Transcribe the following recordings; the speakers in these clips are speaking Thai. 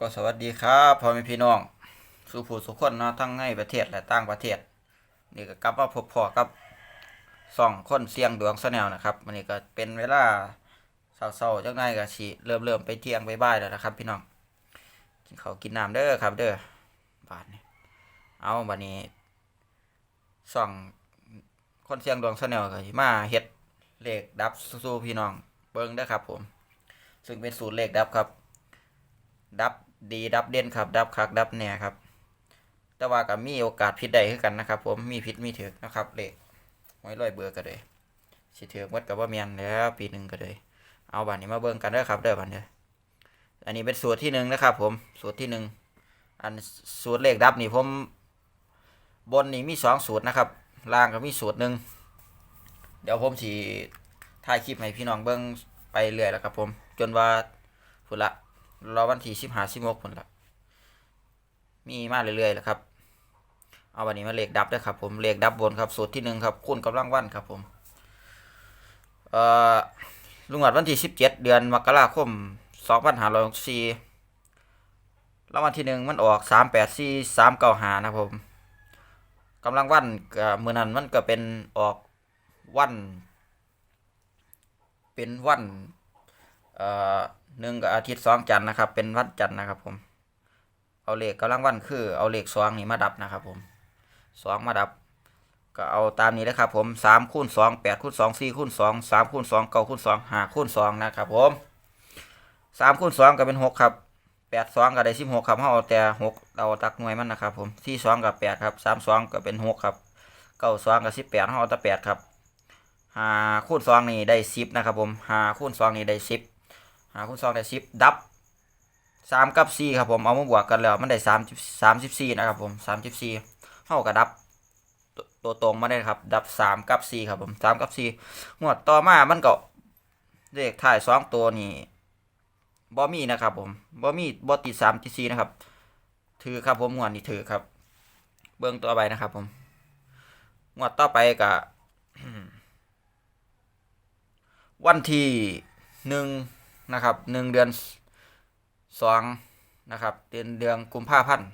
ก็สวัสดีครับพ่อแม่พี่น้องสู่ผู้สุขคนเนาะทั้งในประเทศและต่างประเทศ นี่ก็กลับมาพบพ่อกับสองคนเสียงดวงสแนลนะครับวันนี้ก็เป็นเวลาเศร้าๆจังไงก็สิเริ่มเริ่มไปเที่ยงไปบ่ายแล้วนะครับ พี่น้องกินข้าวกินน้ำเด้อครับ เด้อบาทนี้เอาบัดนี้ส่องคนเสียงดวงสแนลก็มาเฮ็ดเลขดับสู้พี่น้องเบิ่งเด้อครับ ผม ซึ่งเป็นสูตรเลขดับครับ ดับดีดับเด่นครับ ดับคักดับแน่ครับ แต่ว่าก็มีโอกาสผิดได้คือกันนะครับ ผมมีผิดมีถือนะครับเลขไว้ร้อยเบอร์ก็เลยสิถือหมดกับว่าเมียนแล้วปีหนึ่งก็เลยเอาบันนี้มาเบิ่งกันเด้อครับเด้อบันเด้ออันนี้เป็นสูตรที่หนึ่งนะครับ ผมสูตรที่หนึ่งอันสูตรเลขดับนี่ผม บนนี่มีสองสูตรนะครับ ล่างก็มีสูตรหนึ่งเดี๋ยวผมสีถ่ายคลิปให้พี่น้องเบิ่งไปเรื่อยแล้วครับผม จนว่าพุละ รอวันที่สิบห้าสิบหกผลละมีมาเรื่อยๆแหละครับ เอาวันนี้มาเลขดับด้วยครับ ผมเลขดับบนครับสูตรที่หนึ่งครับคูณกำลังวันครับผมเอ่อลุงหวัดวันที่สิบเจ็ดเดือนมกราคมสองพันห้าร้อยหกสี่รางวัลที่หนึ่งมันออกสามแปดสี่สามเก้าหานะครับผมกำลังวันกับมือนั้นมันก็เป็นออกวัน เป็นวันเอ่อ หนึ่งกับอาทิตย์สองจันทร์นะครับ เป็นวันจันทร์นะครับ ผม เอาเลขกำลังวันคือ เอาเลขสองนี่มาดับนะครับ ผมสองมาดับ ก็เอาตามนี้นะครับ ผมสามคูณสองแปดคูณสองสี่คูณสองสามคูณสองเก้าคูณสองห้าคูณสองนะครับ ผมสามคูณสองก็เป็นหกครับแปดสองก็ได้สิบหกครับเอาแต่หกเอาตักหน่วยมันนะครับ ผมที่สองกับแปดครับสามสองก็เป็นหกครับเก้าสองกับสิบแปดเอาแต่แปดครับห้าคูณสองนี่ได้สิบนะครับ ผมห้าคูณสองนี่ได้สิบ หาคูณสองได้สิบดับสามกับสี่ครับผมเอามาบวกกันแล้วมันได้สามสามสิบสี่นะครับผมสามสิบสี่เท่ากับดับตัวตรงมาได้ครับ ดับสามกับสี่ครับผมสามกับสี่งวดต่อมามันก็เลขถ่ายสองตัวนี่บอมี่นะครับผมบอมี่บอติดสามติดสี่นะครับ ถือครับผมงวดนี้ถือครับ เบื้องตัวไปนะครับผมงวดต่อไปกับวันที่หนึ่ง นะครับหนึ่งเดือนสองนะครับเดือนเดือนกุมภาพันธ์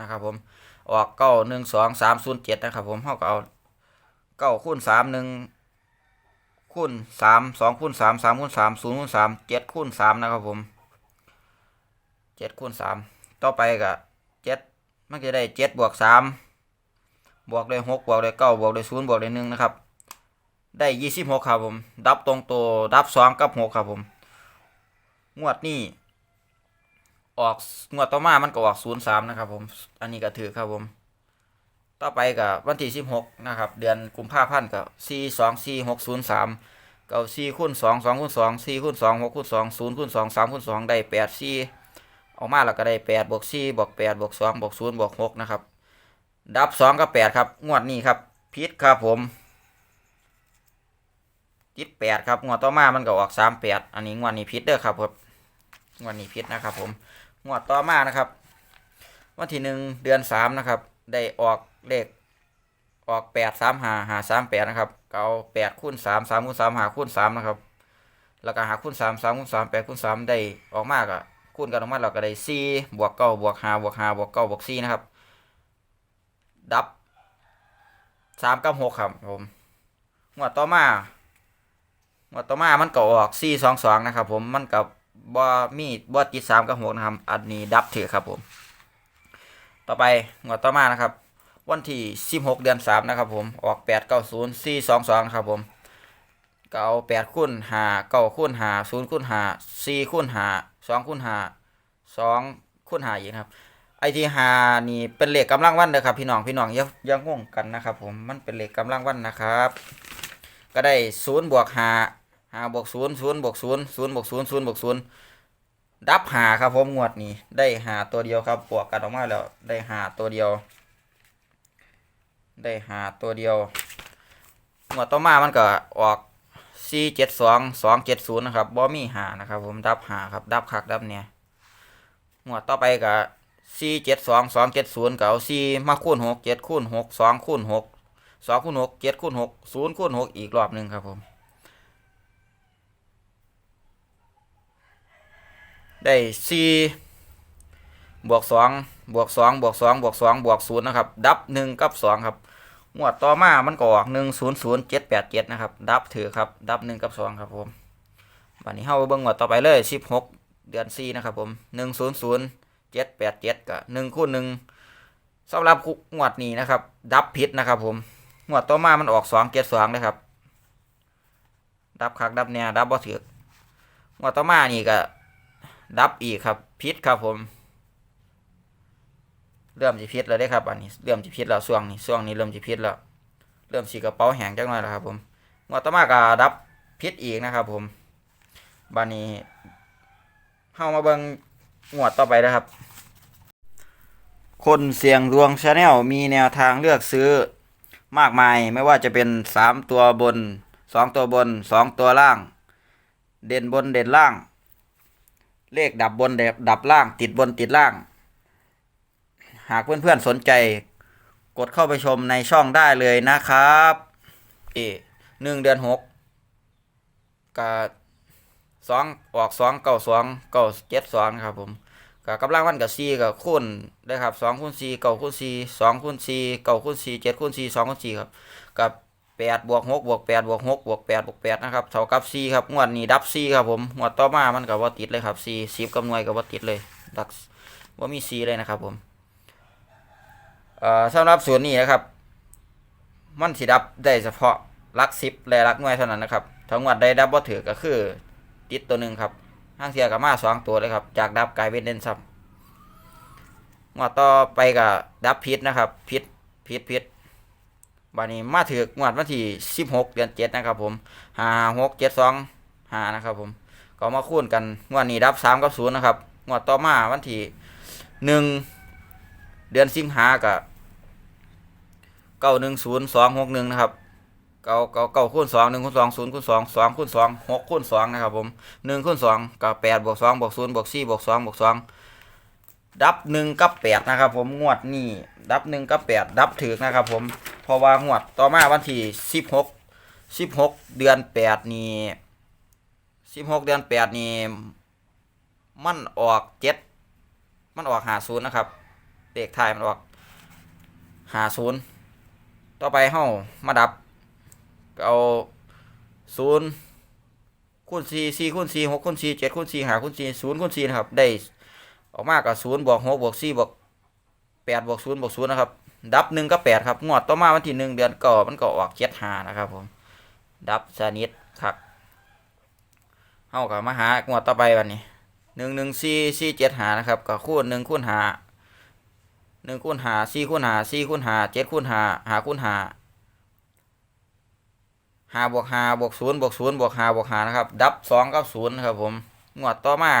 นะครับผมออกเก้าหนึ่งสองสามศูนย์เจ็ดนะครับผมเขาก็เอาเก้าคูณสามหนึ่งคูณสามสองคูณสามสามคูณสามศูนย์คูณสามเจ็ดคูณสามนะครับผมเจ็ดคูณสามต่อไปก็เจ็ดมันจะได้เจ็ดบวกสามบวกเลยหกบวกเลยเก้าบวกเลยศูนย์บวกเลยหนึ่งนะครับ ได้ยี่สิบหกครับผม ดับตรงตัวดับสองกับหกครับผม งวดนี้ออกงวดต่อมามันก็ออกศูนย์สามนะครับ ผม อันนี้ก็ถือครับผม ต่อไปกับวันที่สิบหกนะครับ เดือนกุมภาพันธ์กับสี่สองสี่หกศูนย์สามเก้าสี่คูณสองสองคูณสองสี่คูณสองหกคูณสองศูนย์คูณสองสามคูณสองได้แปดสี่ออกมาแล้วก็ได้แปดบวกสี่บวกแปดบวกสองบวกศูนย์บวกหกนะครับ ดับสองกับแปดครับ งวดนี้ครับพิษครับผม ติดแปดครับงวดต่อมามันก็ออกสามแปดอันนี้งวดนี้พิษเด้อครับผมงวดนี้พิษนะครับ ผมงวดต่อมานะครับ วันที่หนึ่งเดือนสามนะครับ ได้ออกเลขออกแปดสามหาหาสามแปดนะครับเอาแปดคูณสามสามคูณสามหาคูณสามนะครับแล้วก็หาคูณสามสามคูณสามแปดคูณสามได้ออกมากอะคูณกันออกมาเราก็ได้สี่บวกเก้าบวกห้าบวกห้าบวกเก้าบวกสี่นะครับ ดับสามกับหกครับผมงวดต่อมา งวดต่อมามันก็ออกสี่สองสองนะครับผมมันกับบ่มีบ่ติดสามกับหกนะครับ อันนี้ดับถือครับผม ต่อไปงวดต่อมานะครับ วันที่สิบหกเดือนสามนะครับผมออกแปดเก้าศูนย์สี่สองสองครับผมก็เอาแปดคูณหาเก้าคูณหาศูนย์คูณหาสี่คูณหาสองคูณหาสองคูณหาอีกนะครับไอที่หานี่เป็นเลขกำลังวันเด้อครับพี่น้องพี่น้องอย่าอย่างงงกันนะครับผมมันเป็นเลขกำลังวันนะครับ ก็ได้ศูนย์บวกหา หาบวกศูนย์ศูนย์บวกศูนย์ศูนย์บวกศูนย์ศูนย์บวกศูนย์ดับหาครับผมงวดนี้ได้หาตัวเดียวครับบวกกันออกมาแล้วได้หาตัวเดียว ได้หาตัวเดียวงวดต่อมามันก็ออกสี่เจ็ดสองสองเจ็ดศูนย์นะครับบ่มีหานะครับผมดับหาครับดับคักดับเนี่ยงวดต่อไปก็สี่เจ็ดสองสองเจ็ดศูนย์ก็เอาสี่มาคูณหกเจ็ดคูณหกสองคูณหกสองคูณหกเจ็ดคูณหกศูนย์คูณหกอีกรอบหนึ่งครับผม ได้สี่บวกสองบวกสองบวกสองบวกสองบวกศูนย์นะครับ ดับหนึ่งกับสองครับงวดต่อมามันก็ออกหนึ่งศูนย์ศูนย์เจ็ดแปดเจ็ดนะครับ ดับถือครับ ดับหนึ่งกับสองครับผมวันนี้เฮาเบิ่งงวดต่อไปเลยสิบหกเดือนสี่นะครับผมหนึ่งศูนย์ศูนย์เจ็ดแปดเจ็ดกับหนึ่งคูณหนึ่งสำหรับงวดนี้นะครับ ดับผิดนะครับ ผมงวดต่อมามันออกสองเจ็ดสองนะครับ ดับคักดับเนี่ยดับบ่ถืองวดต่อมานี่ก็ ดับอีกครับผิดครับผม เริ่มจะพิษแล้วได้ครับอันนี้เริ่มจะพิษแล้วช่วงนี้ช่วงนี้เริ่มจะพิษแล้ว เริ่มสีกระเป๋าแห้งจังหน่อยแล้วครับผมงวดต่อมาก็ดับพิษอีกนะครับ ผมบันนี้เข้ามาเบิ่งงวดต่อไปนะครับ คนเสียงดวงชาแนลมีแนวทางเลือกซื้อมากมายไม่ว่าจะเป็นสามตัวบนสองตัวบนสองตัวล่าง เด่นบนเด่นล่าง เลขดับบนเดดับล่าง ติดบนติดล่าง หากเพื่อนๆสนใจ กดเข้าไปชมในช่องได้เลยนะครับเอหนึ่งเดือนหกกับสองออกสองเก้าสองเก้าเจ็ดสองครับผมกับกำลังวันกับสี่กับคูณได้ครับสองคูณสี่เก้าคูณสี่สองคูณสี่เก้าคูณสี่เจ็ดคูณสี่สองคูณสี่ครับกับ แปดบวกหกบวกแปดบวกหกบวกแปดบวกแปดนะครับเท่ากับสี่ครับงวดนี้ดับสี่ครับผมงวดต่อมามันกับว่าติดเลยครับสี่สิบกับหน่วยกับว่าติดเลยดักว่ามีสี่เลยนะครับผมเอ่อสำหรับส่วนนี้นะครับ มันสิดับได้เฉพาะหลักสิบและหลักหน่วยเท่านั้นนะครับทั้งหมดได้ดับบ่าถือก็คือ ติดตัวหนึ่งครับห้างเสียกับมาสองตัวเลยครับ จากดับกลายเป็นเด่นซ้ำงวดต่อไปกับดับพิษนะครับพิษพิษพิษ บานี้มาถืองวดวันที่สิบหกเดือนเจ็ดนะครับผมห้าหกเจ็ดสองห้านะครับผมก็มาคูณกันงวดนี้ดับสามกับศูนย์นะครับงวดต่อมาวันที่หนึ่งเดือนสิงหากับเก้าหนึ่งศูนย์สองหกหนึ่งนะครับเก้าเก้าเก้าคูณสองหนึ่งคูณสองศูนย์คูณสองสองคูณสองหกคูณสองนะครับผมหนึ่งคูณสองกับแปดบวกสองบวกศูนย์บวกสี่บวกสองบวกสองดับหนึ่งกับแปดนะครับผมงวดนี้ดับหนึ่งกับแปดดับถือนะครับผม ราะว่างวดต่อมาวันที่สิบหกสิบหกเดือนแปดนี่สิบหกเดือนแปดนี่มันออกเจ็ดมันออกหาศูนย์นะครับเลขท้ายมันออกหาศูนย์ต่อไปเฮามาดับเอาศูนย์คูณสี่สี่คูณสี่หกคูณสี่เจ็ดคูณสี่หาคูณสี่ศูนย์คูณสี่นะครับ ได้ออกมากับศูนย์บวกหกบวกสี่บวกแปดบวกศูนย์บวกศูนย์นะครับ ดับหนึ่งก็แปดครับงวดต่อมาวันที่หนึ่งเดือนก่อมันก็ออกเจ็ดหานะครับผม ดับชนิดครับเฮากับมาหางวดต่อไปวันนี้หนึ่งหนึ่งสี่สี่เจ็ดหานะครับก็คูณหนึ่งคูณหาหนึ่งคูณหาสี่คูณหาสี่คูณหาเจ็ดคูณหาหาคูณหาหาบวกหาบวกศูนย์บวกศูนย์บวกหาบวกหานะครับ ดับสองกับศูนย์นะครับผมงวดต่อมา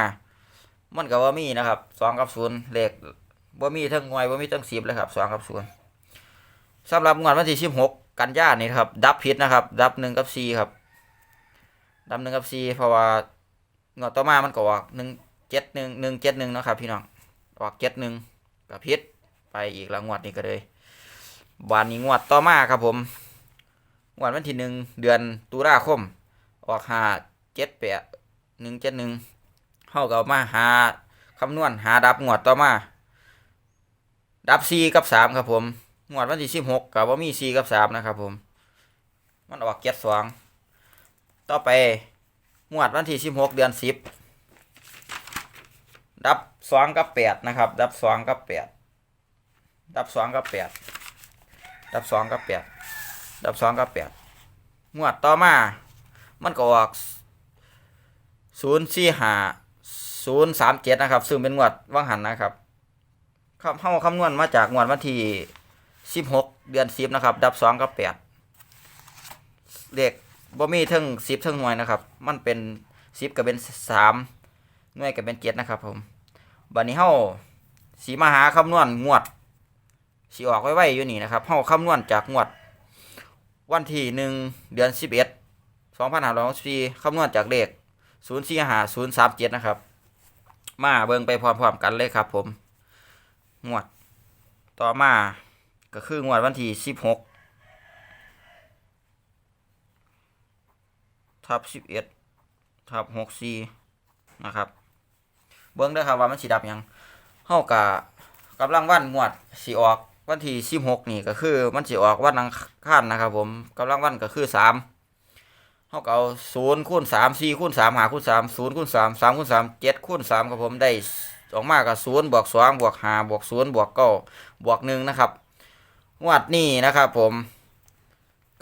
มันกับว่ามีนะครับสองกับศูนย์เลข ว่มีทั้งหน่วยว่มีทั้งสิบเลยครับสองกับศูนย์สำหรับงวดวันที่สิบหกกันยานี่ครับ ดับผิดนะครับ ดับหนึ่งกับสี่ครับ ดับหนึ่งกับสี่เพราะว่างวดต่อมามันก็ออกหนึ่งเจ็ดหนึ่งหนึ่งเจ็ดหนึ่งนะครับ พี่น้องออกเจ็ดหนึ่งกับพิษไปอีกละงวดนี้ก็เลยวันนี้งวดต่อมาครับผมงวดวันที่หนึ่งเดือนตุลาคม ออกหาเจ็ดแปดหนึ่งเจ็ดหนึ่งเข้ากับมาหาคำนวณหาดับงวดต่อมา ดับสี่กับสามครับผมงวดวันที่สิบหกกับว่ามีสี่กับสามนะครับผม มันออกเจ็ดสองต่อไปงวดวันที่สิบหกเดือนสิบดับสองกับแปดนะครับ ดับสองกับแปดดับสองกับแปดดับสองกับแปดดับสองกับแปดงวดต่อมา มันก็ออกศูนย์สี่ห้าศูนย์สามเจ็ดนะครับ ซึ่งเป็นงวดว่างหันนะครับ คำเข้าคำนวณมาจากงวดวันที่สิบหกเดือนสิบนะครับ ดับสองกับแปดเลขบ่มีทั้งสิบทั้งหน่วยนะครับ มันเป็นสิบกับเป็นสามหน่วยกับเป็นเจ็ดนะครับ ผมบัดนี้เฮาสีมาหาคำนวณงวดสีออกไว้ไว้อยู่นี่นะครับเฮาคำนวณจากงวด วันที่หนึ่งเดือนสิบเอ็ดสองพันห้าร้อยหกสิบสี่คำนวณจากเลขศูนย์สี่ห้าศูนย์สามเจ็ดนะครับ มาเบิ่งไปพร้อมๆกันเลยครับผม งวด ต่อมาก็คืองวดวันที่สิบหกทับสิบเอ็ดทับหกสี่นะครับ เบิ่งเด้ครับว่ามันสีดับยังเฮากะกำลังวันงวดสิออกวันที่16นี่ก็คือมันสิออกวันอังคารนะครับผมกำลังวันก็คือ3เฮาก็เอา0คูณ3 4คูณ3 5คูณ3 0คูณ3 3คูณ3 7คูณ3ครับผมได้ ออกมาก็0บวก2บวก5บวก0บวก9บวก1นะครับงวดนี้นะครับผม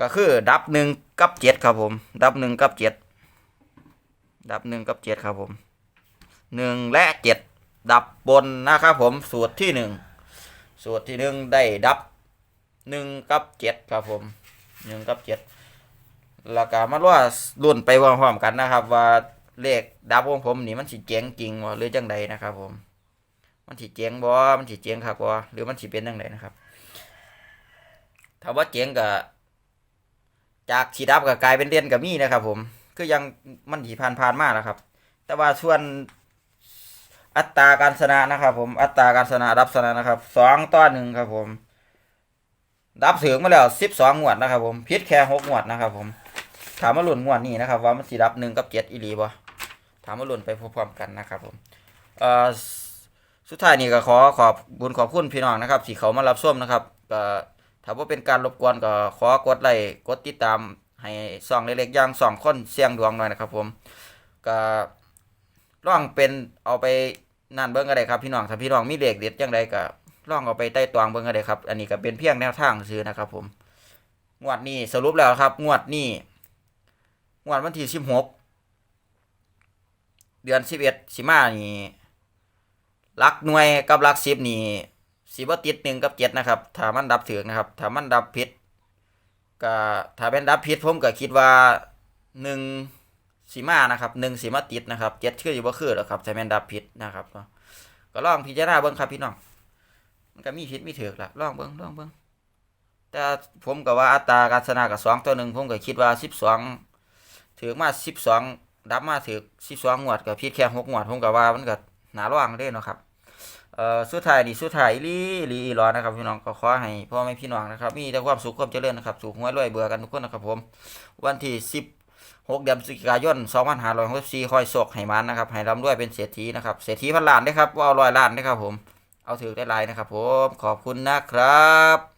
ก็คือดับ1กับ7ครับผม ดับ1กับ7ดับ1กับ7ครับผมหนึ่งและเจ็ดดับบนนะครับผมสูตรที่หนึ่งสูตรที่หนึ่งได้ดับหนึ่งกับเจ็ดครับผมหนึ่งกับเจ็ดแล้วก็มาว่ารุ่นไปพร้อมๆกันนะครับว่า เลขดับของผมนี่มันสิเจ๋งจริงบ่หรือจังใดนะครับ ผม มันสิเจ๋งบ่มันสิเจ๋งครับบ่หรือมันสิเป็นจังใดนะครับถ้าว่าเจ๋งก็จากสีดับก็กลายเป็นเด่นก็มีนะครับ ผมคือยังมันสิผ่านผ่านๆมาแล้วครับ แต่ว่าส่วนอัตราการชนะนะครับ ผมอัตราการชนะรับชนะนะครับสองต่อหนึ่งครับผมรับถึงมาแล้วสิบสองงวดนะครับ ผมพิษแค่หกงวดนะครับ ผมถามมาหลุนงวดนี้นะครับ ว่ามันสิรับหนึ่งกับเจ็ดอีหลีบ่ ถามมาหลุนไปพร้อมๆกันนะครับผมเอ่อสุดท้ายนี้ก็ขอขอบบุญขอบคุณพี่น้องนะครับที่เขามารับส้มนะครับก็ถ้าว่าเป็นการรบกวนก็ขอกดไลค์กดติดตามให้ส่องเล็กๆอย่างสองคนเสียงดวงหน่อยนะครับผมก็ล่องเป็นเอาไปนั่นเบิ้งก็ได้ครับพี่น้องถ้าพี่น้องมีเลขเด็ดจังใดก็ล่องเอาไปใต้ตวงเบิ้งก็ได้ครับอันนี้ก็เป็นเพียงแนวทางซื้อนะครับผมงวดนี้สรุปแล้วครับ งวดนี้งวดวันที่สิบหก เดือนสิบเอ็ดสิมานี่หลักหน่วยกับหลักสิบนี่สิบ่ติดหนึ่งกับเจ็ดนะครับ ถ้ามันดับถึงนะครับถ้ามันดับผิดก็ถ้าเป็นดับผิดผมก็คิดว่าหนึ่งสีมานะครับหนึ่งสีมาติดนะครับเจ็ดคืออยู่บ่คือหรอกครับใช้แมนดับผิดนะครับก็ลองพิจารณาเบิ่งครับพี่น้องมันก็มีผิดมีถูกละลองเบิ่งลองเบิ่งแต่ผมก็ว่าอัตราการชนะกับสองตัวหนึ่งผมก็คิดว่าสิบสองถือมาสิบสอง ดับมาถือสิบสองงวดกับผิดแค่หกงวดผมก็ว่ามันก็หนาร่างเด้เนาะครับเอ่อสุดท้ายนี่สุดท้ายลีลีอีหลอนะครับพี่น้องก็ขอให้พ่อแม่พี่น้องนะครับมีแต่ความสุขความเจริญนะครับสุขหัวรวยเบื่อกันทุกคนนะครับผม วันที่สิบหกเดือนพฤศจิกายน2564คอยโศกให้มันนะครับให้ร่ำรวยเป็นเศรษฐีนะครับเศรษฐีพันล้านได้ครับว่าเอาร้อยล้านได้ครับผมเอาถือได้ลายนะครับผมขอบคุณนะครับ